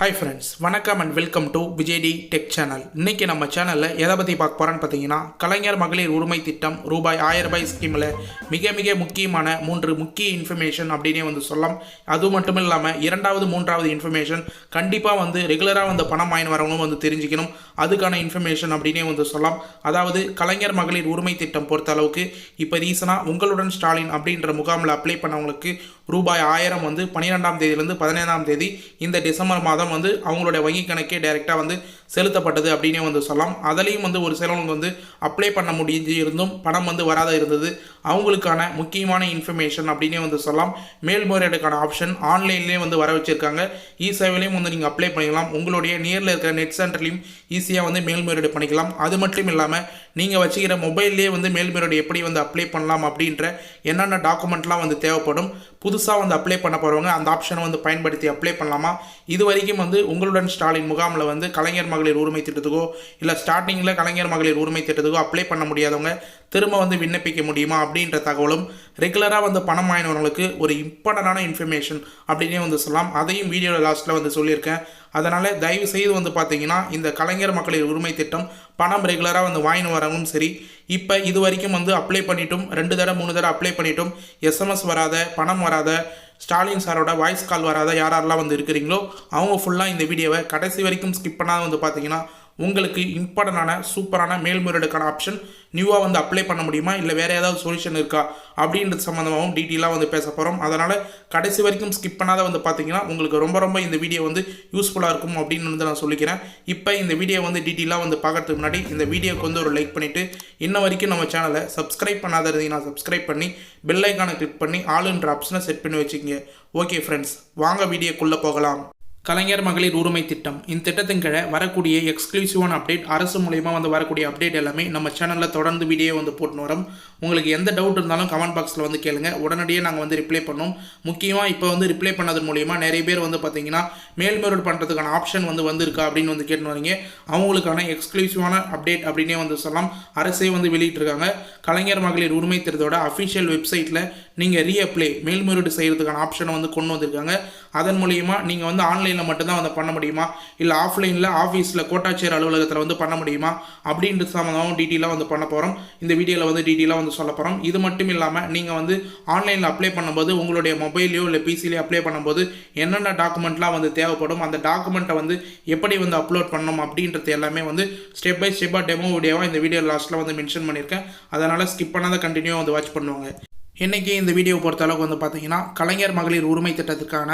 Hi friends வணக்கம் and welcome to Vijay T tech channel இன்றைக்கி நம்ம சேனலில் எதை பற்றி பார்க்க போகிறோன்னு பார்த்தீங்கன்னா கலைஞர் மகளிர் உரிமை திட்டம் ரூபாய் ஆயிரம் ரூபாய் ஸ்கீமில் மிக மிக முக்கியமான மூன்று முக்கிய இன்ஃபர்மேஷன் அப்படின்னே வந்து சொல்லலாம். அது மட்டும் இல்லாமல் இரண்டாவது மூன்றாவது இன்ஃபர்மேஷன் கண்டிப்பாக வந்து ரெகுலராக வந்து பணம் வாங்கி வரவங்களும் வந்து தெரிஞ்சுக்கணும். அதுக்கான இன்ஃபர்மேஷன் அப்படின்னே வந்து சொல்லலாம். அதாவது கலைஞர் மகளிர் உரிமை திட்டம் பொறுத்த அளவுக்கு இப்போ ரீசனாக உங்களுடன் ஸ்டாலின் அப்படின்ற முகாமில் அப்ளை பண்ணவங்களுக்கு ரூபாய் ஆயிரம் வந்து பன்னிரெண்டாம் தேதியிலேருந்து பதினைந்தாம் தேதி இந்த டிசம்பர் மாதம் வந்து அவங்களுடைய வங்கி கணக்கே டைரெக்டாக வந்து செலுத்தப்பட்டது அப்படின்னே வந்து சொல்லலாம். அதுலேயும் வந்து ஒரு சிலவங்களுக்கு வந்து அப்ளை பண்ண முடிஞ்சு இருந்தும் பணம் வந்து வராத இருந்தது. அவங்களுக்கான முக்கியமான இன்ஃபர்மேஷன் அப்படின்னே வந்து சொல்லலாம். மேல்முறையீடுக்கான ஆப்ஷன் ஆன்லைன்லேயே வந்து வர வச்சுருக்காங்க. இ சேவையிலையும் வந்து நீங்கள் அப்ளை பண்ணிக்கலாம். உங்களுடைய நியரில் இருக்கிற நெட் சென்டர்லையும் ஈஸியாக வந்து மேல்முறையீடு பண்ணிக்கலாம். அது மட்டும் இல்லாமல் நீங்கள் வச்சுக்கிற மொபைல்லேயே வந்து மேல்முறையீடு எப்படி வந்து அப்ளை பண்ணலாம் அப்படின்ற என்னென்ன டாக்குமெண்ட்லாம் வந்து தேவைப்படும் புதுசாக வந்து அப்ளை பண்ண போகிறவங்க அந்த ஆப்ஷனை வந்து பயன்படுத்தி அப்ளை பண்ணலாமா? இது வரைக்கும் வந்து உங்களுடன் ஸ்டாலின் முகாமில் வந்து கலைஞர் மகளிர் உரிமை திட்டத்துக்கோ இல்லை ஸ்டார்டிங்கில் கலைஞர் மகளிர் உரிமை திட்டத்துக்கோ அப்ளை பண்ண முடியாதவங்க திரும்ப வந்து விண்ணப்பிக்க முடியுமா அப்படி அப்படின்ற தகவலும் ரெகுலராக வந்து பணம் வாங்கினவங்களுக்கு ஒரு இம்பார்ட்டண்டான இன்ஃபர்மேஷன் அப்படின்னே வந்து சொல்லலாம். அதையும் வீடியோவில் லாஸ்ட்டில் வந்து சொல்லியிருக்கேன். அதனால் தயவு செய்து வந்து பார்த்தீங்கன்னா இந்த கலைஞர் மகளிர் உரிமை திட்டம் பணம் ரெகுலராக வந்து வாங்கினு வரவும் சரி. இப்போ இது வரைக்கும் வந்து அப்ளை பண்ணிட்டும் ரெண்டு தடவை மூணு தடவை அப்ளை பண்ணிட்டும் எஸ்எம்எஸ் வராத பணம் வராத ஸ்டாலின் சாரோட வாய்ஸ் கால் வராத யார் யாரெல்லாம் வந்து இருக்கிறீங்களோ அவங்க ஃபுல்லாக இந்த வீடியோவை கடைசி வரைக்கும் ஸ்கிப் பண்ணாத வந்து பார்த்தீங்கன்னா உங்களுக்கு இம்பார்ட்டண்டான சூப்பரான மேல்முறையீடுக்கான ஆப்ஷன் நியூவாக வந்து அப்ளை பண்ண முடியுமா? இல்லை வேறு ஏதாவது சொல்யூஷன் இருக்கா? அப்படின்றது சம்மந்தமாகவும் டீட்டெயிலாக வந்து பேச போகிறோம் அதனால் கடைசி வரைக்கும் ஸ்கிப் பண்ணாத வந்து பார்த்தீங்கன்னா உங்களுக்கு ரொம்ப ரொம்ப இந்த வீடியோ வந்து யூஸ்ஃபுல்லாக இருக்கும் அப்படின்னு வந்து நான் சொல்லிக்கிறேன். இப்போ இந்த வீடியோ வந்து டீட்டெயிலாக வந்து பார்க்கறதுக்கு முன்னாடி இந்த வீடியோக்கு வந்து ஒரு லைக் பண்ணிவிட்டு இன்ன வரைக்கும் நம்ம சேனலை சப்ஸ்கிரைப் பண்ணாத இருந்தீங்கன்னா சப்ஸ்கிரைப் பண்ணி பெல் ஐக்கானை கிளிக் பண்ணி ஆளுன்ற ஆப்ஷனை செட் பண்ணி வச்சுக்கோங்க. ஓகே ஃப்ரெண்ட்ஸ் வாங்க வீடியோக்குள்ளே போகலாம். கலைஞர் மகளிர் உரிமை திட்டம். இந்த திட்டத்தின் கீழே வரக்கூடிய எக்ஸ்க்ளூசிவான அப்டேட் அரசு மூலயமா வந்து வரக்கூடிய அப்டேட் எல்லாமே நம்ம சேனலில் தொடர்ந்து வீடியோ வந்து போட்டுன்னு வரோம். உங்களுக்கு எந்த டவுட் இருந்தாலும் கமெண்ட் பாக்ஸில் வந்து கேளுங்க. உடனடியே நாங்கள் வந்து ரிப்ளை பண்ணோம் முக்கியமாக இப்போ வந்து ரிப்ளை பண்ணது மூலயமா நிறைய பேர் வந்து பார்த்தீங்கன்னா மேல்முறையீடு பண்ணுறதுக்கான ஆப்ஷன் வந்து வந்திருக்கா அப்படின்னு வந்து கேட்டு வரீங்க. அவங்களுக்கான எக்ஸ்க்ளூசிவான அப்டேட் அப்படின்னே வந்து சொல்லலாம். அரசே வந்து வெளியிட்டிருக்காங்க. கலைஞர் மகளிர் உரிமை திட்டத்தோட அஃபிஷியல் வெப்சைட்டில் நீங்கள் ரீஅப்ளை மேல்முறையீடு செய்கிறதுக்கான ஆப்ஷனை வந்து கொண்டு வந்திருக்காங்க. அதன் மூலியமா நீங்கள் வந்து ஆன்லைனில் மட்டும்தான் வந்து பண்ண முடியுமா? இல்லை ஆஃப்லைனில் ஆஃபீஸில் கோட்டாட்சியர் அலுவலகத்தில் வந்து பண்ண முடியுமா? அப்படின்ற சம்மந்தமாகவும் டீட்டெயிலாக வந்து பண்ண போகிறோம் இந்த வீடியோவில் வந்து டீட்டெயிலாக வந்து சொல்ல போகிறோம் இது மட்டும் இல்லாமல் நீங்கள் வந்து ஆன்லைனில் அப்ளை பண்ணும்போது உங்களுடைய மொபைலையோ இல்லை பிசிலையோ அப்ளை பண்ணும்போது என்னென்ன டாக்குமெண்ட்லாம் வந்து தேவைப்படும் அந்த டாக்குமெண்ட்டை வந்து எப்படி வந்து அப்லோட் பண்ணணும் அப்படின்றது எல்லாமே வந்து ஸ்டெப் பை ஸ்டெப்பாக டெமோ வீடியோவாக இந்த வீடியோ லாஸ்ட்டில் வந்து மென்ஷன் பண்ணியிருக்கேன். அதனால் ஸ்கிப் பண்ணாத கண்டினியூவாக வந்து வாட்ச் பண்ணுவாங்க. இன்றைக்கி இந்த வீடியோ பொறுத்த அளவுக்கு வந்து பார்த்திங்கன்னா கலைஞர் மகளிர் உரிமை திட்டத்திற்கான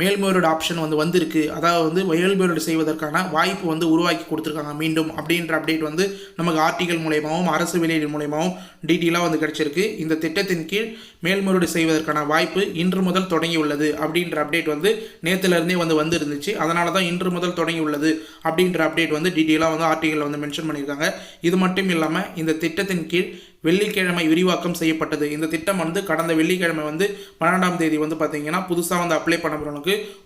மேல்முறையீடு ஆப்ஷன் வந்து வந்திருக்கு. அதாவது வந்து மேல்முறையீடு செய்வதற்கான வாய்ப்பு வந்து உருவாக்கி கொடுத்துருக்காங்க மீண்டும். அப்படின்ற அப்டேட் வந்து நமக்கு ஆர்டிகல் மூலயமாவும் அரசு வெளியீடு மூலயமாவும் டீட்டெயிலாக வந்து கிடச்சிருக்கு. இந்த திட்டத்தின் கீழ் மேல்முறையீடு செய்வதற்கான வாய்ப்பு இன்று முதல் தொடங்கி உள்ளது அப்படின்ற அப்டேட் வந்து நேற்றுலேருந்தே வந்து வந்துருந்துச்சு. அதனால தான் இன்று முதல் தொடங்கி உள்ளது அப்படின்ற அப்டேட் வந்து டீட்டெயிலாக வந்து ஆர்டிகல் வந்து மென்ஷன் பண்ணியிருக்காங்க. இது மட்டும் இல்லாமல் இந்த திட்டத்தின் கீழ் வெள்ளிக்கிழமை விரிவாக்கம் செய்யப்பட்டது. இந்த திட்டம் வந்து கடந்த வெள்ளிக்கிழமை வந்து பன்னெண்டாம் தேதி வந்து பார்த்தீங்கன்னா புதுசாக வந்து அப்ளை பண்ண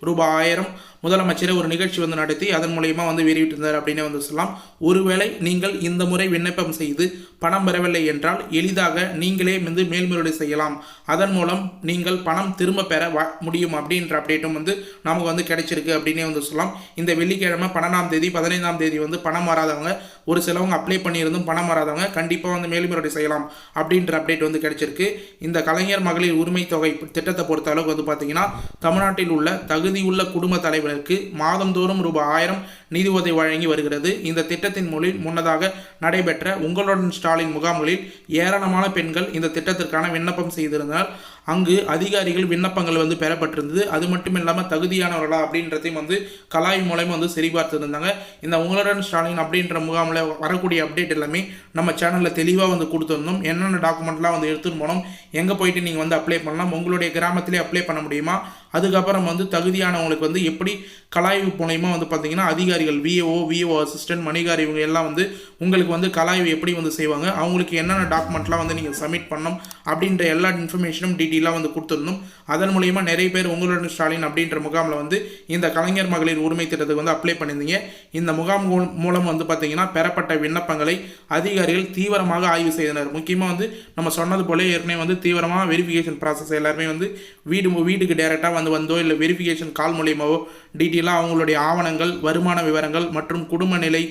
ரூபாய் ஆயிரம் முதலமைச்சரை ஒரு நிகழ்ச்சி வந்து நடத்தி அதன் மூலயமா வந்து வெளியிட்டிருந்தார் அப்படின்னு வந்து சொல்லலாம். ஒருவேளை நீங்கள் இந்த முறை விண்ணப்பம் செய்து பணம் பெறவில்லை என்றால் எளிதாக நீங்களே வந்து மேல்முறையீடு செய்யலாம். அதன் மூலம் நீங்கள் பணம் திரும்ப பெற வ முடியும் அப்படின்ற அப்டேட்டும் வந்து நமக்கு வந்து கிடைச்சிருக்கு அப்படின்னே வந்து சொல்லலாம். இந்த வெள்ளிக்கிழமை பன்னெண்டாம் தேதி பதினைந்தாம் தேதி வந்து பணம் வராதவங்க ஒரு சிலவங்க அப்ளை பண்ணியிருந்தும் பணம் வராதவங்க கண்டிப்பாக வந்து மேல்முறையீடு செய்யலாம் அப்படின்ற அப்டேட் வந்து கிடைச்சிருக்கு. இந்த கலைஞர் மகளிர் உரிமை தொகை திட்டத்தை பொறுத்த அளவுக்கு வந்து பார்த்தீங்கன்னா தமிழ்நாட்டில் உள்ள தகுதியுள்ள குடும்ப தலைவருக்கு மாதந்தோறும் ரூபாய் ஆயிரம் நிதி உதவி வழங்கி வருகிறது. இந்த திட்டத்தின் மூலம் முன்னதாக நடைபெற்ற உங்களுடன் ஸ்டாலின் முகாம்களில் ஏராளமான பெண்கள் இந்த திட்டத்திற்கான விண்ணப்பம் செய்திருந்தனர். அங்கு அதிகாரிகள் விண்ணப்பங்கள் வந்து பெறப்பட்டிருந்தது. அது மட்டும் இல்லாமல் தகுதியானவர்களா அப்படின்றதையும் வந்து கலாய் மூலயமா வந்து சரிபார்த்துருந்தாங்க. இந்த உங்களுடன் ஸ்டாலின் அப்படின்ற முகாமில் வரக்கூடிய அப்டேட் எல்லாமே நம்ம சேனலில் தெளிவாக வந்து கொடுத்துருந்தோம் என்னென்ன டாக்குமெண்ட்லாம் வந்து எடுத்துன்னு போனோம் எங்கே போயிட்டு நீங்கள் வந்து அப்ளை பண்ணலாம் உங்களுடைய கிராமத்திலே அப்ளை பண்ண முடியுமா? அதுக்கப்புறம் வந்து தகுதியானவங்களுக்கு வந்து எப்படி கலாய்வு மூலயமா வந்து பார்த்தீங்கன்னா அதிகாரிகள் விஏஓ விஏஓ அசிஸ்டன்ட் மணிகார் இவங்க எல்லாம் வந்து உங்களுக்கு வந்து கலாய்வு எப்படி வந்து செய்வாங்க அவங்களுக்கு என்னென்ன டாக்குமெண்ட்லாம் வந்து நீங்கள் சப்மிட் பண்ணணும் அப்படின்ற எல்லா இன்ஃபர்மேஷனும் டீட்டெயிலாக வந்து கொடுத்துருந்தோம் அதன் மூலயமா நிறைய பேர் உங்களுடன் ஸ்டாலின் அப்படின்ற முகாமில் வந்து இந்த கலைஞர் மகளிர் உரிமை திட்டத்துக்கு வந்து அப்ளை பண்ணியிருந்தீங்க. இந்த முகாம் மூலம் வந்து பார்த்தீங்கன்னா பெறப்பட்ட விண்ணப்பங்களை அதிகாரிகள் தீவிரமாக ஆய்வு செய்தனர். முக்கியமாக வந்து நம்ம சொன்னது போல ஏற்கனவே வந்து தீவிரமாக வெரிஃபிகேஷன் ப்ராசஸ் எல்லாருமே வந்து வீடு வீட்டுக்கு டேரெக்டாக வந்து உட்காந்து வந்தோ இல்லை வெரிஃபிகேஷன் கால் மூலியமாவோ டீட்டெயிலாக அவங்களுடைய ஆவணங்கள் வருமான விவரங்கள் மற்றும் குடும்ப நிலை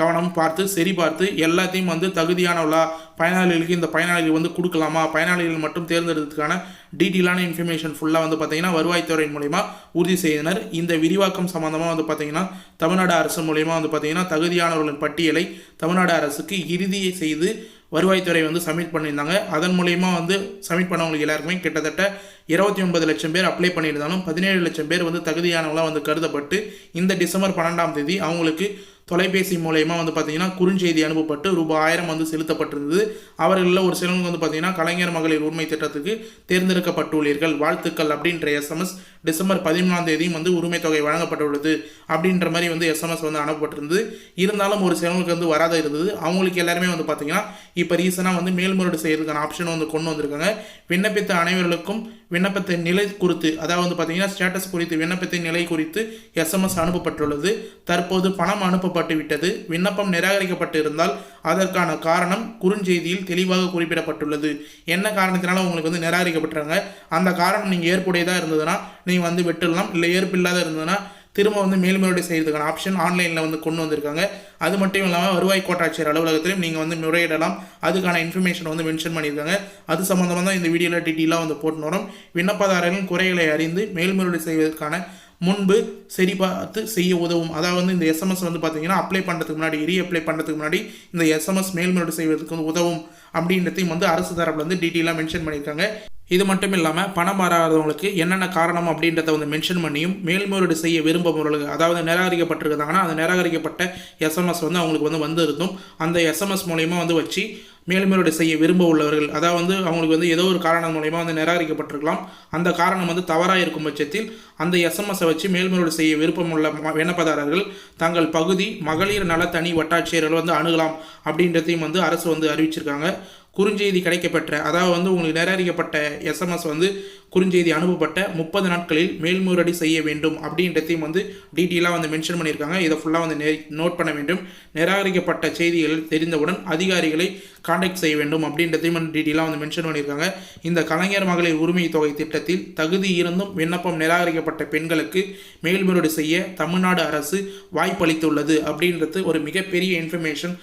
கவனம் பார்த்து சரி பார்த்து எல்லாத்தையும் வந்து தகுதியானவளா பயனாளிகளுக்கு இந்த பயனாளிகள் வந்து கொடுக்கலாமா? பயனாளிகள் மட்டும் தேர்ந்தெடுத்ததுக்கான டீட்டெயிலான இன்ஃபர்மேஷன் ஃபுல்லாக வந்து பார்த்தீங்கன்னா வருவாய்த்துறையின் மூலிமா உறுதி செய்தனர். இந்த விரிவாக்கம் சம்மந்தமாக வந்து பார்த்தீங்கன்னா தமிழ்நாடு அரசு மூலிமா வந்து பார்த்தீங்கன்னா தகுதியானவர்களின் பட்டியலை தமிழ்நாடு அரசுக்கு இறுதியை செய்து வருவாய்த்துறை வந்து சப்மிட் பண்ணியிருந்தாங்க. அதன் மூலயமா வந்து சப்மிட் பண்ணவங்களுக்கு எல்லாருக்குமே கிட்டத்தட்ட இருபத்தி ஒன்பது லட்சம் பேர் அப்ளை பண்ணியிருந்தாலும் பதினேழு லட்சம் பேர் வந்து தகுதியானவங்களாம் வந்து கருதப்பட்டு இந்த டிசம்பர் பன்னெண்டாம் தேதி அவங்களுக்கு தொலைபேசி மூலயமா வந்து பார்த்தீங்கன்னா குறுஞ்செய்தி அனுப்பப்பட்டு ரூபாய் ஆயிரம் வந்து செலுத்தப்பட்டிருந்தது. அவர்களில் ஒரு சிலவங்க வந்து பார்த்தீங்கன்னா கலைஞர் மகளிர் உரிமை திட்டத்துக்கு தேர்ந்தெடுக்கப்பட்டுள்ளீர்கள். வாழ்த்துக்கள் அப்படின்ற எஸ்எம்எஸ் டிசம்பர் பதிமூணாம் தேதியும் வந்து உரிமை தொகை வழங்கப்பட்டுள்ளது அப்படின்ற மாதிரி வந்து எஸ்எம்எஸ் வந்து அனுப்பப்பட்டிருந்தது. இருந்தாலும் ஒரு சிலவங்களுக்கு வந்து வராத இருந்தது. அவங்களுக்கு எல்லாருமே வந்து பார்த்தீங்கன்னா இப்போ ரீசனாக வந்து மேல்முறையீடு செய்யறதுக்கான ஆப்ஷன் வந்து கொண்டு வந்திருக்காங்க. விண்ணப்பித்த அனைவர்களுக்கும் விண்ணப்பத்தின் நிலை குறித்து அதாவது வந்து பார்த்தீங்கன்னா ஸ்டேட்டஸ் குறித்து விண்ணப்பத்தின் நிலை குறித்து எஸ்எம்எஸ் அனுப்பப்பட்டுள்ளது. தற்போது பணம் அனுப்பப்பட்டு விட்டது விண்ணப்பம் நிராகரிக்கப்பட்டு இருந்தால் அதற்கான காரணம் குறுஞ்செய்தியில் தெளிவாக குறிப்பிடப்பட்டுள்ளது. என்ன காரணத்தினால உங்களுக்கு வந்து நிராகரிக்கப்பட்டுறாங்க அந்த காரணம் நீங்கள் ஏற்புடையதாக இருந்ததுன்னா நீங்கள் வந்து விட்டுடலாம். இல்லை ஏற்பில்லாத இருந்ததுன்னா திரும்ப வந்து மேல்முறையீடு செய்யறதுக்கான ஆப்ஷன் ஆன்லைனில் வந்து கொண்டு வந்திருக்காங்க. அது மட்டும் இல்லாமல் வருவாய் கோட்டாட்சியர் அலுவலகத்திலும் நீங்கள் வந்து முறையிடலாம். அதுக்கான இன்ஃபர்மேஷன் வந்து மென்ஷன் பண்ணியிருக்காங்க. அது சம்மந்தமாக தான் இந்த வீடியோவில் டீட்டெயிலாக வந்து போட்டு வரும் விண்ணப்பதாரர்களின் குறைகளை அறிந்து மேல்முறையீடு செய்வதற்கான முன்பு சரி பார்த்து செய்ய உதவும். அதாவது வந்து இந்த எஸ்எம்எஸ் வந்து பார்த்தீங்கன்னா அப்ளை பண்ணுறதுக்கு முன்னாடி ரீ அப்ளை பண்ணுறதுக்கு முன்னாடி இந்த எஸ்எம்எஸ் மேல்முறையீடு செய்வதற்கு வந்து உதவும். அப்படின்றதையும் வந்து அரசு தரப்பில் வந்து டீட்டெயிலாக மென்ஷன் பண்ணியிருக்காங்க. இது மட்டும் இல்லாமல் பணம் மாறாதவங்களுக்கு என்னென்ன காரணம் அப்படின்றத வந்து மென்ஷன் பண்ணியும் மேல்முறையீடு செய்ய விரும்புபவர்களுக்கு அதாவது நிராகரிக்கப்பட்டிருக்காங்கன்னா அந்த நிராகரிக்கப்பட்ட எஸ்எம்எஸ் வந்து அவங்களுக்கு வந்து வந்திருந்தும் அந்த எஸ்எம்எஸ் மூலயமா வந்து வச்சு மேல்முறையீடு செய்ய விரும்ப உள்ளவர்கள் அதாவது வந்து அவங்களுக்கு வந்து ஏதோ ஒரு காரணம் மூலயமா வந்து நிராகரிக்கப்பட்டிருக்கலாம் அந்த காரணம் வந்து தவறாக இருக்கும் பட்சத்தில் அந்த எஸ்எம்எஸை வச்சு மேல்முறையீடு செய்ய விருப்பமுள்ள ம- விண்ணப்பதாரர்கள் தங்கள் பகுதி மகளிர் நல தனி வட்டாட்சியர்கள் வந்து அணுகலாம் அப்படின்றதையும் வந்து அரசு வந்து அறிவிச்சிருக்காங்க. குறுஞ்செய்தி கிடைக்கப்பெற்ற அதாவது வந்து உங்களுக்கு நிராகரிக்கப்பட்ட எஸ்எம்எஸ் வந்து குறுஞ்செய்தி அனுப்பப்பட்ட முப்பது நாட்களில் மேல்முறையீடு செய்ய வேண்டும் அப்படின்றதையும் வந்து டீட்டெயிலாக வந்து மென்ஷன் பண்ணியிருக்காங்க. இதை ஃபுல்லாக வந்து நே நோட் பண்ண வேண்டும். நிராகரிக்கப்பட்ட செய்திகள் தெரிந்தவுடன் அதிகாரிகளை காண்டாக்ட் செய்ய வேண்டும் அப்படின்றதையும் வந்து டீட்டெயிலாக வந்து மென்ஷன் பண்ணியிருக்காங்க. இந்த கலைஞர் மகளிர் உரிமை தொகை திட்டத்தில் தகுதி இருந்தும் விண்ணப்பம் நிராகரிக்கப்பட்ட பெண்களுக்கு மேல்முறையீடு செய்ய தமிழ்நாடு அரசு வாய்ப்பளித்துள்ளது அப்படின்றது ஒரு மிகப்பெரிய இன்ஃபர்மேஷன்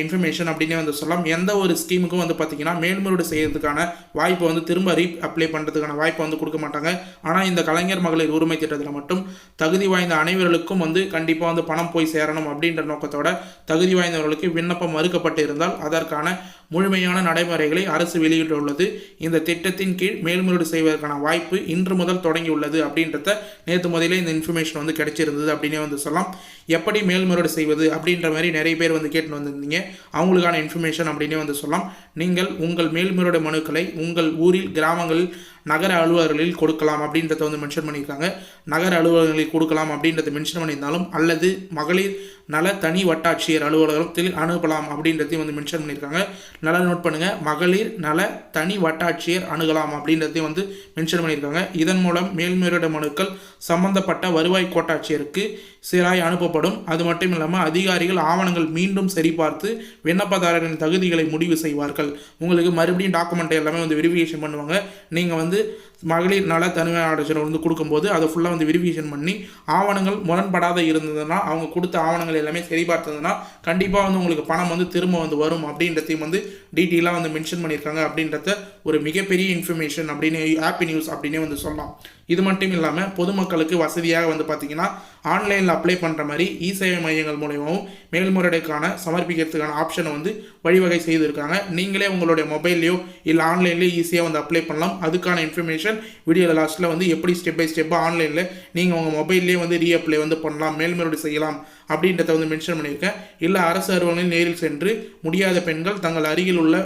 இன்ஃபர்மேஷன் அப்படின்னே வந்து சொல்லலாம். எந்த ஒரு ஸ்கீமுக்கும் வந்து பார்த்தீங்கன்னா மேல்முறையீடு செய்யறதுக்கான வாய்ப்பை வந்து திரும்ப ரீ அப்ளை பண்ணுறதுக்கான வாய்ப்பை வந்து கொடுக்க மாட்டாங்க. ஆனால் இந்த கலைஞர் மகளிர் உரிமை திட்டத்தில் மட்டும் தகுதி வாய்ந்த அனைவர்களுக்கும் வந்து கண்டிப்பாக வந்து பணம் போய் சேரணும் அப்படின்ற நோக்கத்தோட தகுதி வாய்ந்தவர்களுக்கு விண்ணப்பம் மறுக்கப்பட்டு இருந்தால் அதற்கான முழுமையான நடைமுறைகளை அரசு வெளியிட்டுள்ளது. இந்த திட்டத்தின் கீழ் மேல்முறையீடு செய்வதற்கான வாய்ப்பு இன்று முதல் தொடங்கியுள்ளது அப்படின்றத நேற்று முதலே இந்த இன்ஃபர்மேஷன் வந்து கிடைச்சிருந்தது அப்படின்னே வந்து சொல்லலாம். எப்படி மேல்முறையீடு செய்வது அப்படின்ற மாதிரி நிறைய பேர் வந்து கேட்டு வந்திருந்தீங்க. அவங்களுக்கான இன்ஃபர்மேஷன் அப்படின்னே வந்து சொல்லலாம். நீங்கள் உங்கள் மேல்முறையீடு மனுக்களை உங்கள் ஊரில் கிராமங்களில் நகர அலுவலர்களில் கொடுக்கலாம் அப்படின்றத வந்து மென்ஷன் பண்ணியிருக்காங்க. நகர அலுவலகங்களில் கொடுக்கலாம் அப்படின்றத மென்ஷன் பண்ணியிருந்தாலும் அல்லது மகளிர் நல தனி வட்டாட்சியர் அலுவலகத்தில் அணுகலாம் அப்படின்றதையும் வந்து மென்ஷன் பண்ணியிருக்காங்க. நல்லா நோட் பண்ணுங்கள் மகளிர் நல தனி வட்டாட்சியர் அணுகலாம் அப்படின்றதையும் வந்து மென்ஷன் பண்ணியிருக்காங்க. இதன் மூலம் மேல்முறையீடு மனுக்கள் சம்பந்தப்பட்ட வருவாய் கோட்டாட்சியருக்கு சீராய் அனுப்பப்படும். அது மட்டும் இல்லாமல் அதிகாரிகள் ஆவணங்கள் மீண்டும் சரிபார்த்து விண்ணப்பதாரரின் தகுதிகளை முடிவு செய்வார்கள். உங்களுக்கு மறுபடியும் டாக்குமெண்ட் எல்லாமே வந்து வெரிஃபிகேஷன் பண்ணுவாங்க. நீங்கள் வந்து மகளிர் நல தனிமை ஆலோசனை வந்து கொடுக்கும்போது அதை ஃபுல்லாக வந்து வெரிஃபிகேஷன் பண்ணி ஆவணங்கள் முரண்படாத இருந்ததுன்னா அவங்க கொடுத்த ஆவணங்கள் எல்லாமே சரிபார்த்ததுன்னா கண்டிப்பாக வந்து உங்களுக்கு பணம் வந்து திரும்ப வந்து வரும் அப்படின்றதையும் வந்து டீட்டெயிலாக வந்து மென்ஷன் பண்ணியிருக்காங்க அப்படின்றத ஒரு மிகப்பெரிய இன்ஃபர்மேஷன் அப்படின்னு ஹாப்பி நியூஸ் அப்படின்னே வந்து சொல்லலாம். இது மட்டும் இல்லாமல் பொதுமக்களுக்கு வசதியாக வந்து பார்த்தீங்கன்னா ஆன்லைனில் அப்ளை பண்ணுற மாதிரி இ சேவை மையங்கள் மூலயமாவும் மேல்முறையீடுக்கான சமர்ப்பிக்கிறதுக்கான ஆப்ஷனை வந்து வழிவகை செய்திருக்காங்க. நீங்களே உங்களுடைய மொபைல்லையோ இல்லை ஆன்லைன்லேயோ ஈஸியாக வந்து அப்ளை பண்ணலாம். அதுக்கான இன்ஃபர்மேஷன் வீடியோ லாஸ்ட்டில் வந்து எப்படி ஸ்டெப் பை ஸ்டெப்பாக ஆன்லைனில் நீங்கள் உங்கள் மொபைல்லேயே வந்து ரீஅப்ளை வந்து பண்ணலாம் மேல்முறையீடு செய்யலாம் அப்படின்றத வந்து மென்ஷன் பண்ணியிருக்கேன். இல்லை அரசு அலுவலகங்களில் நேரில் சென்று முடியாத பெண்கள் தங்கள் அருகில் உள்ள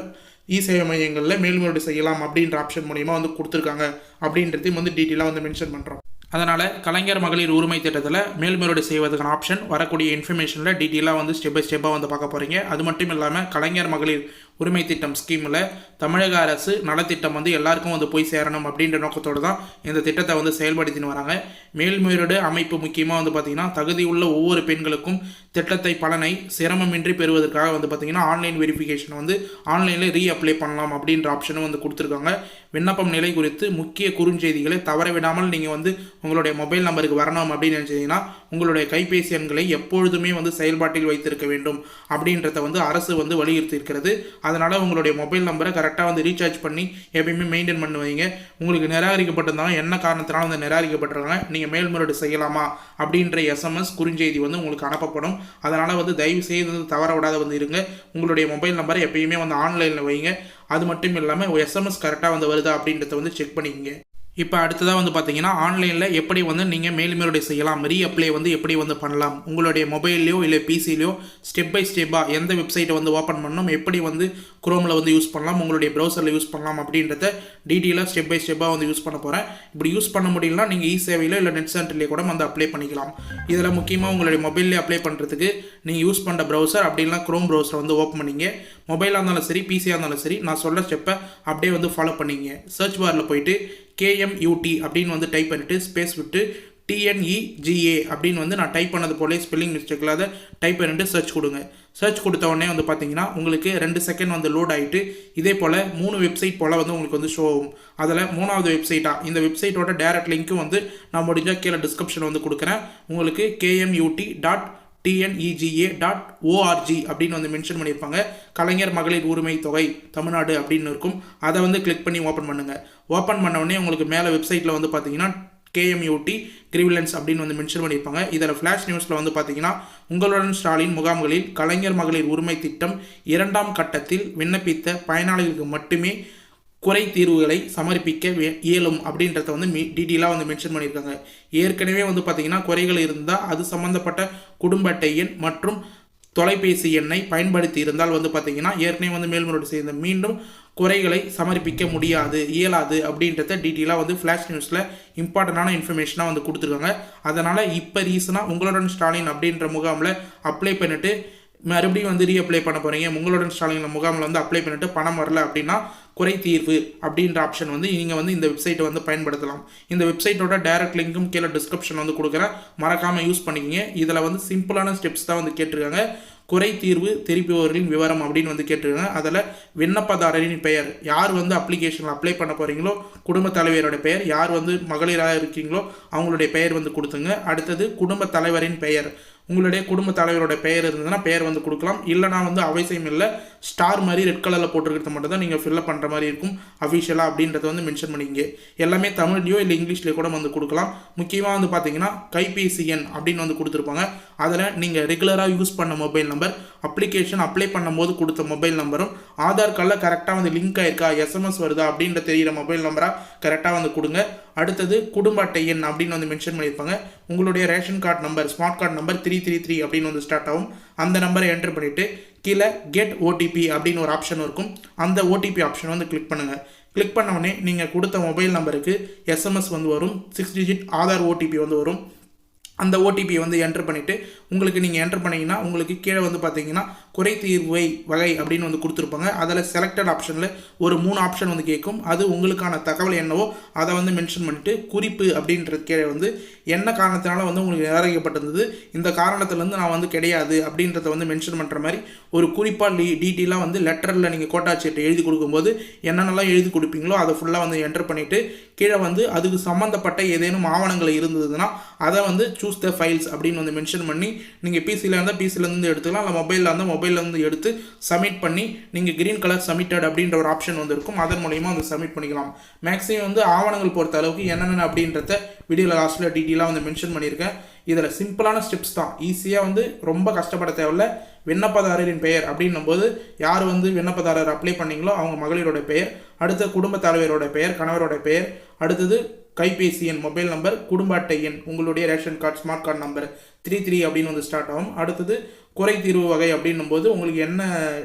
இ சேவை மையங்களில் மேல்முறையீடு செய்யலாம் அப்படின்ற ஆப்ஷன் மூலிமா வந்து கொடுத்துருக்காங்க அப்படின்றதையும் வந்து டீட்டெயிலாக வந்து மென்ஷன் பண்ணுறோம் அதனால் கலைஞர் மகளிர் உரிமை திட்டத்தில் மேல்முறையீடு செய்வதற்கான ஆப்ஷன் வரக்கூடிய இன்ஃபர்மேஷனில் டீட்டெயிலாக வந்து ஸ்டெப் பை ஸ்டெப்பாக வந்து பார்க்க போகிறீங்க அது மட்டும் இல்லாமல் கலைஞர் மகளிர் உரிமை திட்டம் ஸ்கீமில் தமிழக அரசு நலத்திட்டம் வந்து எல்லாருக்கும் வந்து போய் சேரணும் அப்படின்ற நோக்கத்தோடு தான் இந்த திட்டத்தை வந்து செயல்படுத்தின்னு வராங்க. மேல்முறையீடு அமைப்பு முக்கியமாக வந்து பார்த்திங்கன்னா தகுதியுள்ள ஒவ்வொரு பெண்களுக்கும் திட்டத்தை பலனை சிரமமின்றி பெறுவதற்காக வந்து பார்த்திங்கன்னா ஆன்லைன் வெரிஃபிகேஷன் வந்து ஆன்லைனில் ரீ அப்ளை பண்ணலாம் அப்படின்ற ஆப்ஷனும் வந்து கொடுத்துருக்காங்க. விண்ணப்பம் நிலை குறித்து முக்கிய குறுஞ்செய்திகளை தவற விடாமல் நீங்கள் வந்து உங்களுடைய மொபைல் நம்பருக்கு வரணும் அப்படின்னு நினச்சிங்கன்னா உங்களுடைய கைபேசி எண்களை எப்பொழுதுமே வந்து செயல்பாட்டில் வைத்திருக்க வேண்டும் அப்படின்றத வந்து அரசு வந்து வலியுறுத்தி இருக்கிறது அதனால் உங்களுடைய மொபைல் நம்பரை கரெக்டாக வந்து ரீசார்ஜ் பண்ணி எப்பயுமே மெயின்டைன் பண்ணுவீங்க. உங்களுக்கு நிராகரிக்கப்பட்டிருந்தாலும் என்ன காரணத்தினாலும் வந்து நிராகரிக்கப்பட்டிருக்காங்க? நீங்கள் மேல்முறையீடு செய்யலாமா? அப்படின்ற எஸ்எம்எஸ் குறுஞ்செய்தி வந்து உங்களுக்கு அனுப்பப்படும். அதனால் வந்து தயவு செய்து வந்து தவற விடாத வந்து இருங்க. உங்களுடைய மொபைல் நம்பரை எப்பயுமே வந்து ஆன்லைனில் வைங்க. அது மட்டும் இல்லாமல் எஸ்எம்எஸ் கரெக்டாக வந்து வருதா அப்படின்றத வந்து செக் பண்ணிக்கங்க. இப்போ அடுத்ததாக வந்து பார்த்தீங்கன்னா ஆன்லைனில் எப்படி வந்து நீங்கள் மேல்முறையீடு செய்யலாம் ரீ அப்ளை வந்து எப்படி வந்து பண்ணலாம் உங்களுடைய மொபைல்லையோ இல்லை பிசிலையோ ஸ்டெப் பை ஸ்டெப்பாக எந்த வெப்சைட்டை வந்து ஓப்பன் பண்ணணும் எப்படி வந்து குரோமில் வந்து யூஸ் பண்ணலாம் உங்களுடைய ப்ரௌசரில் யூஸ் பண்ணலாம் அப்படின்றத டீட்டெயிலாக ஸ்டெப் பை ஸ்டெப்பாக வந்து யூஸ் பண்ண போகிறேன் இப்படி யூஸ் பண்ண முடியலனா நீங்கள் இ சேவையில் இல்லை நெட் சென்டர்லேயே கூட வந்து அப்ளை பண்ணிக்கலாம். இதில் முக்கியமாக உங்களுடைய மொபைல்லே அப்ளை பண்ணுறதுக்கு நீங்கள் யூஸ் பண்ணுற ப்ரௌசர் அப்படின்லாம் க்ரோம் ப்ரௌசரை வந்து ஓப்பன் பண்ணிங்க. மொபைலாக இருந்தாலும் சரி பிசியாக இருந்தாலும் சரி நான் சொல்ல ஸ்டெப்பை அப்படியே வந்து ஃபாலோ பண்ணிங்க. சர்ச் பாரில் போயிட்டு கேஎம்யூடி அப்படின்னு வந்து டைப் பண்ணிவிட்டு ஸ்பேஸ் விட்டு டிஎன்இஜிஏ அப்படின்னு வந்து நான் டைப் பண்ணது போலே ஸ்பெல்லிங் மிஸ்டேக் இல்லாத டைப் பண்ணிட்டு சர்ச் கொடுங்க. சர்ச் கொடுத்த உடனே வந்து பார்த்தீங்கன்னா உங்களுக்கு ரெண்டு செகண்ட் வந்து லோட் ஆகிட்டு இதே போல் மூணு வெப்சைட் போல் வந்து உங்களுக்கு வந்து ஷோ ஆகும். அதில் மூணாவது வெப்சைட்டாக இந்த வெப்சைட்டோட டேரக்ட் லிங்க்கும் வந்து நான் முடிஞ்சால் கீழே டிஸ்கிரிப்ஷன் வந்து கொடுக்குறேன். உங்களுக்கு KMUT dot TNEGA dot ORG அப்படின்னு வந்து மென்ஷன் பண்ணியிருப்பாங்க. கலைஞர் மகளிர் உரிமை தொகை தமிழ்நாடு அப்படின்னு இருக்கும். அதை வந்து கிளிக் பண்ணி ஓப்பன் பண்ணுங்கள் ஓப்பன் பண்ண உங்களுக்கு மேலே வெப்சைட்டில் வந்து பார்த்தீங்கன்னா கேஎம்யூடி கிரிவிலன்ஸ் அப்படின்னு வந்து மென்ஷன் பண்ணியிருப்பாங்க. இதில் ஃப்ளாஷ் நியூஸில் வந்து பார்த்தீங்கன்னா உங்களுடன் ஸ்டாலின் முகாம்களில் கலைஞர் மகளிர் உரிமை திட்டம் இரண்டாம் கட்டத்தில் விண்ணப்பித்த பயனாளிகளுக்கு மட்டுமே குறை தீர்வுகளை சமர்ப்பிக்க வே- இயலும் அப்படின்றத வந்து மீ டீட்டெயிலாக வந்து மென்ஷன் பண்ணியிருக்காங்க. ஏற்கனவே வந்து பார்த்திங்கன்னா குறைகள் இருந்தால் அது சம்மந்தப்பட்ட குடும்ப அட்டை எண் மற்றும் தொலைபேசி எண்ணை பயன்படுத்தி இருந்தால் வந்து பார்த்தீங்கன்னா ஏற்கனவே வந்து மேல்முறையீடு செய்த மீண்டும் குறைகளை சமர்ப்பிக்க முடியாது இயலாது அப்படின்றத டீட்டெயிலாக வந்து ஃப்ளாஷ் நியூஸில் இம்பார்ட்டண்டான இன்ஃபர்மேஷனாக வந்து கொடுத்துருக்காங்க. அதனால் இப்போ ரீசனாக உங்களுடன் ஸ்டாலின் அப்படின்ற முகாமில் அப்ளை பண்ணிவிட்டு மறுபடியும் வந்து ரீஅப்ளை பண்ண போகிறீங்க உங்களுடன் ஸ்டாலின் முகாமில் வந்து அப்ளை பண்ணிவிட்டு பணம் வரல அப்படின்னா குறை தீர்வு அப்படின்ற ஆப்ஷன் வந்து நீங்கள் வந்து இந்த வெப்சைட்டை வந்து பயன்படுத்தலாம். இந்த வெப்சைட்டோட டைரக்ட் லிங்க்கும் கீழே டிஸ்கிரிப்ஷன் வந்து கொடுக்குறேன். மறக்காமல் யூஸ் பண்ணிக்கிங்க. இதில் வந்து சிம்பிளான ஸ்டெப்ஸ் தான் வந்து கேட்டிருக்காங்க. குறை தீர்வு திருப்பியவர்களின் விவரம் அப்படின்னு வந்து கேட்டிருக்காங்க. அதில் விண்ணப்பதாரரின் பெயர். யார் வந்து அப்ளிகேஷனில் அப்ளை பண்ண போகிறீங்களோ குடும்ப தலைவரோட பெயர். யார் வந்து மகளிராக இருக்கீங்களோ அவங்களுடைய பெயர் வந்து கொடுத்துங்க. அடுத்தது குடும்ப தலைவரின் பெயர். உங்களுடைய குடும்ப தலைவரோட பெயர் இருந்ததுன்னா பெயர் வந்து கொடுக்கலாம். இல்லைனா வந்து அவசியம் இல்லை. ஸ்டார் மாதிரி ரெட் கலரில் போட்டிருக்கிறது மட்டும் தான் நீங்கள் ஃபில்அப் பண்ணுற மாதிரி இருக்கும். அஃபிஷியலாக அப்படின்றத வந்து மென்ஷன் பண்ணிங்க எல்லாமே தமிழ்லையோ இல்லை இங்கிலீஷ்லேயோ கூட வந்து கொடுக்கலாம். முக்கியமாக வந்து பார்த்தீங்கன்னா கைபேசி எண் அப்படின்னு வந்து கொடுத்துருப்பாங்க. அதில் நீங்கள் ரெகுலராக யூஸ் பண்ண மொபைல் நம்பர் அப்ளிகேஷன் அப்ளை பண்ணும்போது கொடுத்த மொபைல் நம்பரும் ஆதார் கார்டில் கரெக்டாக வந்து லிங்க் ஆயிருக்கா எஸ்எம்எஸ் வருதா அப்படின்ற தெரியிற மொபைல் நம்பராக கரெக்டாக வந்து கொடுங்க. அடுத்தது குடும்ப அட்டை எண் அப்படின்னு வந்து மென்ஷன் பண்ணியிருப்பாங்க. உங்களுடைய ration card number smart card number three three three அப்படின்னு வந்து ஸ்டார்ட் ஆகும். அந்த நம்பரை என்டர் பண்ணிவிட்டு கீழே கெட் ஓடிபி அப்படின்னு ஒரு ஆப்ஷன் இருக்கும். அந்த ஓடிபி ஆப்ஷன் வந்து கிளிக் பண்ணுங்கள் கிளிக் பண்ண உடனே நீங்கள் கொடுத்த மொபைல் நம்பருக்கு எஸ்எம்எஸ் வந்து வரும். சிக்ஸ் டிஜிட் ஆதார் ஓடிபி வந்து வரும். அந்த ஓடிபியை வந்து என்ட்ரு பண்ணிவிட்டு உங்களுக்கு நீங்கள் என்ட்ரு பண்ணிங்கன்னா உங்களுக்கு கீழே வந்து பார்த்தீங்கன்னா குறை தீர்வை வகை அப்படின்னு வந்து கொடுத்துருப்பாங்க. அதில் செலக்டட் ஆப்ஷனில் ஒரு மூணு ஆப்ஷன் வந்து கேட்கும். அது உங்களுக்கான தகவல் என்னவோ அதை வந்து மென்ஷன் பண்ணிவிட்டு குறிப்பு அப்படின்றது கீழே வந்து என்ன காரணத்தினால வந்து உங்களுக்கு நிராகரிக்கப்பட்டிருந்தது இந்த காரணத்துலேருந்து நான் வந்து கிடையாது அப்படின்றத வந்து மென்ஷன் பண்ணுற மாதிரி ஒரு குறிப்பாக லீ டீட்டெயிலாக வந்து லெட்டரில் நீங்கள் கோட்டாட்சியர்கிட்ட எழுதி கொடுக்கும்போது என்னென்னலாம் எழுதி கொடுப்பீங்களோ அதை ஃபுல்லாக வந்து என்ட்ரு பண்ணிவிட்டு கீழே வந்து அதுக்கு சம்மந்தப்பட்ட ஏதேனும் ஆவணங்கள் இருந்ததுன்னா அதை வந்து சூஸ் த ஃபைல்ஸ் அப்படின்னு வந்து மென்ஷன் பண்ணி நீங்கள் பிசியில் இருந்தால் பிசிலேருந்து எடுத்துக்கலாம். இல்லை மொபைலில் இருந்தால் மொபைலேருந்து எடுத்து சப்மிட் பண்ணி நீங்கள் கிரீன் கலர் சப்மிட்டட் அப்படின்ற ஒரு ஆப்ஷன் வந்து இருக்கும். அதன் மூலயமா வந்து சப்மிட் பண்ணிக்கலாம். மேக்ஸிமம் வந்து ஆவணங்கள் பொறுத்த அளவுக்கு என்னென்ன அப்படின்றத வீடியோவில் லாஸ்ட்டில் டீட்டெயிலாக வந்து மென்ஷன் பண்ணியிருக்கேன். இதில் சிம்பிளான ஸ்டெப்ஸ் தான். ஈஸியாக வந்து ரொம்ப கஷ்டப்பட தேவையில்ல. விண்ணப்பதாரரின் பெயர் அப்படின்னும் போது யார் வந்து விண்ணப்பதாரர் அப்ளை பண்ணீங்களோ அவங்க மகளிரோட பெயர். அடுத்த குடும்ப தலைவரோட பெயர் கணவரோட பெயர். அடுத்தது கைபேசி எண் மொபைல் நம்பர் குடும்ப அட்டை எண் உங்களுடைய ration card smart card number three three அப்படின்னு வந்து ஸ்டார்ட் ஆகும். அடுத்தது குறை தீர்வு வகை அப்படின்னும் போது உங்களுக்கு என்ன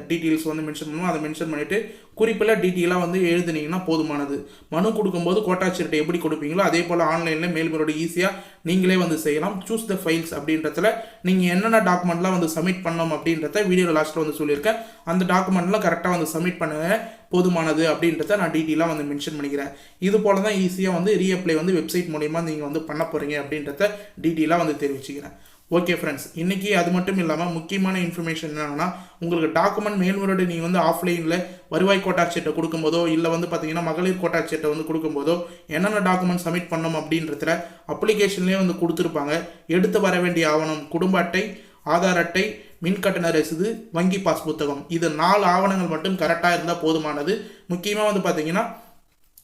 டீட்டெயில்ஸ் வந்து மென்ஷன் பண்ணணும் அதை மென்ஷன் பண்ணிவிட்டு குறிப்பில் டீட்டெயிலாக வந்து எழுதுனீங்கன்னா போதுமானது. மனு கொடுக்கும்போது கோட்டாட்சியர்கிட்ட எப்படி கொடுப்பீங்களோ அதே போல் ஆன்லைனில் மேல்முறையோட ஈஸியாக நீங்களே வந்து செய்யலாம். சூஸ் த ஃபைல்ஸ் அப்படின்றதுல நீங்கள் என்னென்ன டாக்குமெண்ட்லாம் வந்து சப்மிட் பண்ணணும் அப்படின்றத வீடியோ லாஸ்ட்டில் வந்து சொல்லியிருக்கேன். அந்த டாக்குமெண்ட்லாம் கரெக்டாக வந்து சப்மிட் பண்ணுங்க. போதுமானது அப்படின்றத நான் டீட்டெயிலாக வந்து மென்ஷன் பண்ணிக்கிறேன். இது போல தான் ஈஸியாக வந்து ரீஅப்ளை வந்து வெப்சைட் மூலிமா நீங்கள் வந்து பண்ண போகிறீங்க அப்படின்றத டீட்டெயிலாக வந்து தெரிவிச்சுக்கிறேன். ஓகே ஃப்ரெண்ட்ஸ் இன்றைக்கி அது மட்டும் இல்லாமல் முக்கியமான இன்ஃபர்மேஷன் என்னென்னா உங்களுக்கு டாக்குமெண்ட் மேல்முறையோடு நீங்கள் வந்து ஆஃப்லைனில் வருவாய் கோட்டாட்சியர்கிட்ட கொடுக்கும்போதோ இல்லை வந்து பார்த்தீங்கன்னா மகளிர் கோட்டாட்சியர்கிட்ட வந்து கொடுக்கும்போதோ என்னென்ன டாக்குமெண்ட் சப்மிட் பண்ணணும் அப்படின்றதுல அப்ளிகேஷன்லேயே வந்து கொடுத்துருப்பாங்க. எடுத்து வர வேண்டிய ஆவணம் குடும்ப அட்டை ஆதார் அட்டை மின் கட்டண ரசீது வங்கி பாஸ் புத்தகம். இது நாலு ஆவணங்கள் மட்டும் கரெக்டாக இருந்தால் போதுமானது. முக்கியமாக வந்து பார்த்தீங்கன்னா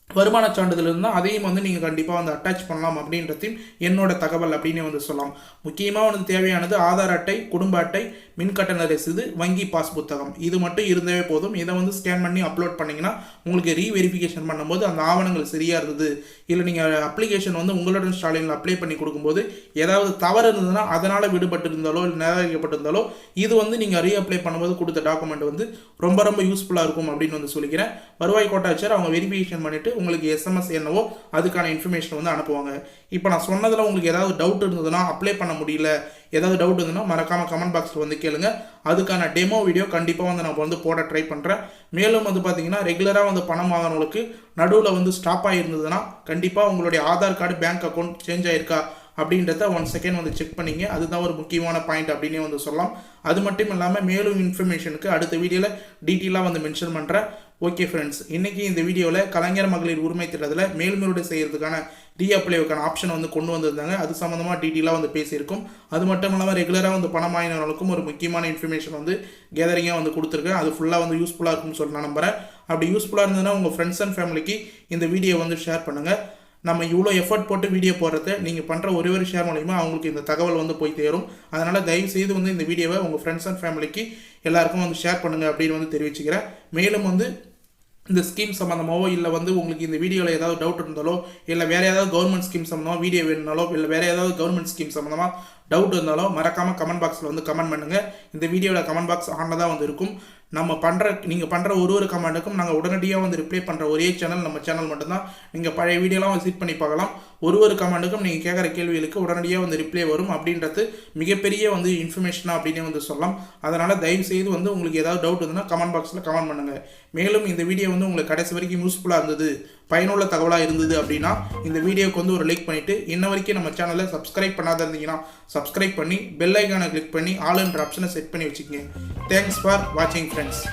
வருமான சான்றிதழ் இருந்தால் அதையும் வந்து நீங்கள் கண்டிப்பாக வந்து அட்டாச் பண்ணலாம் அப்படின்றதையும் என்னோட தகவல் அப்படின்னு வந்து சொல்லலாம். முக்கியமாக வந்து தேவையானது ஆதார் அட்டை குடும்ப அட்டை மின் கட்டண ரசீது வங்கி பாஸ் புத்தகம். இது மட்டும் இருந்தவே போதும். இதை வந்து ஸ்கேன் பண்ணி அப்லோட் பண்ணிங்கன்னா உங்களுக்கு ரீவெரிஃபிகேஷன் பண்ணும்போது அந்த ஆவணங்கள் சரியாக இருந்தது. இல்லை நீங்கள் அப்ளிகேஷன் வந்து உங்களோட ஸ்டாலினில் அப்ளை பண்ணி கொடுக்கும்போது ஏதாவது தவறு இருந்ததுன்னா அதனால் விடுபட்டு இருந்தாலோ இல்லை நிராகரிக்கப்பட்டிருந்தாலோ இது வந்து நீங்கள் ரீஅப்ளை பண்ணும்போது கொடுத்த டாக்குமெண்ட் வந்து ரொம்ப ரொம்ப யூஸ்ஃபுல்லாக இருக்கும் அப்படின்னு வந்து சொல்லிக்கிறேன். வருவாய் கோட்டாட்சியர் அவங்க வெரிஃபிகேஷன் பண்ணிவிட்டு உங்களுக்கு எஸ்எம்எஸ் என்னவோ அதுக்கான இன்ஃபர்மேஷன் வந்து அனுப்புவாங்க. இப்போ நான் சொன்னதில் உங்களுக்கு ஏதாவது டவுட் இருந்ததுன்னா அப்ளை பண்ண முடியல ஏதாவது டவுட் இருந்ததுன்னா மறக்காமல் கமெண்ட் பாக்ஸில் வந்து கேளுங்க. அதுக்கான டெமோ வீடியோ கண்டிப்பாக வந்து நான் வந்து போட ட்ரை பண்ணுறேன் மேலும் வந்து பார்த்தீங்கன்னா ரெகுலராக வந்து பணம் வாங்கினவங்களுக்கு நடுவில் வந்து ஸ்டாப் ஆகிருந்ததுன்னா கண்டிப்பாக உங்களுடைய Aadhaar card bank account change ஆயிருக்கா அப்படின்றத ஒன் செகண்ட் வந்து செக் பண்ணிங்க. அதுதான் ஒரு முக்கியமான பாயிண்ட் அப்படின்னே வந்து சொல்லலாம். அது மட்டும் இல்லாமல் மேலும் இன்ஃபர்மேஷனுக்கு அடுத்த வீடியோவில் டீட்டெயிலாக வந்து மென்ஷன் பண்ணுறேன் ஓகே ஃப்ரெண்ட்ஸ் இன்றைக்கி இந்த வீடியோவில் கலைஞர் மகளிர் உரிமை திட்டத்தில் மேல்முறையீடு செய்கிறதுக்கான ரீஅப்ளைவுக்கான ஆப்ஷன் வந்து கொண்டு வந்திருந்தாங்க. அது சம்மந்தமாக டீட்டெயிலாக வந்து பேசியிருக்கோம். அது மட்டும் இல்லாமல் ரெகுலராக வந்து பணம் வாங்கினவர்களுக்கும் ஒரு முக்கியமான இன்ஃபர்மேஷன் வந்து கேதரிங்காக வந்து கொடுத்துருக்கேன். அது ஃபுல்லாக வந்து யூஸ்ஃபுல்லாக இருக்கும்னு சொல்லி நான் நம்புகிறேன் அப்படி யூஸ்ஃபுல்லாக இருந்ததுன்னா உங்கள் ஃப்ரெண்ட்ஸ் அண்ட் ஃபேமிலிக்கு இந்த வீடியோ வந்து ஷேர் பண்ணுங்கள் நம்ம இவ்வளோ எஃபர்ட் போட்டு வீடியோ போடுறத நீங்கள் பண்ணுற ஒரே ஒரு ஷேர் மூலிமா அவங்களுக்கு இந்த தகவல் வந்து போய் தேரும் அதனால் தயவு செய்து வந்து இந்த வீடியோவை உங்கள் ஃப்ரெண்ட்ஸ் அண்ட் ஃபேமிலிக்கு எல்லாருக்கும் வந்து ஷேர் பண்ணுங்கள் அப்படின்னு வந்து தெரிவிச்சுக்கிறேன். மேலும் வந்து இந்த ஸ்கீம் சம்மந்தமாவோ இல்லை வந்து உங்களுக்கு இந்த வீடியோவில் ஏதாவது டவுட் இருந்தாலோ இல்லை வேறு ஏதாவது கவர்மெண்ட் ஸ்கீம் சம்மந்தமாக வீடியோ வேணுனாலோ இல்லை வேறு ஏதாவது கவர்மெண்ட் ஸ்கீம் சம்மந்தமாக டவுட் இருந்தாலோ மறக்காமல் கமெண்ட் பாக்ஸில் வந்து கமெண்ட் பண்ணுங்கள் இந்த வீடியோவில் கமெண்ட் பாக்ஸ் ஆனில் தான் வந்து இருக்கும். நம்ம பண்ணுற நீங்கள் பண்ணுற ஒரு ஒரு கமெண்ட்டுக்கும் நாங்கள் உடனடியாக வந்து ரிப்ளை பண்ணுற ஒரே சேனல் நம்ம சேனல் மட்டும்தான். நீங்கள் பழைய வீடியோலாம் விசிட் பண்ணி பார்க்கலாம். ஒரு ஒரு கமெண்ட்டுக்கும் நீங்கள் கேட்குற கேள்விகளுக்கு உடனடியாக வந்து ரிப்ளை வரும். அப்படின்றது மிகப்பெரிய வந்து இன்ஃபர்மேஷனாக அப்படின்னே வந்து சொல்லலாம். அதனால் தயவு செய்து வந்து உங்களுக்கு ஏதாவது டவுட் இருந்ததுன்னா கமெண்ட் பாக்ஸில் கமெண்ட் பண்ணுங்கள் மேலும் இந்த வீடியோ வந்து உங்களுக்கு கடைசி வரைக்கும் யூஸ்ஃபுல்லாக இருந்தது பயனுள்ள தகவலாக இருந்தது அப்படின்னா இந்த வீடியோக்கு வந்து ஒரு லைக் பண்ணிவிட்டு இன்ன வரைக்கும் நம்ம சேனலை சப்ஸ்கிரைப் பண்ணாத இருந்தீங்கன்னா சப்ஸ்கிரைப் பண்ணி பெல் ஐக்கானை கிளிக் பண்ணி ஆல் என்ற ஆப்ஷனை செட் பண்ணி வச்சுக்கோங்க. தேங்க்ஸ் ஃபார் வாட்சிங் ஃப்ரெண்ட்ஸ்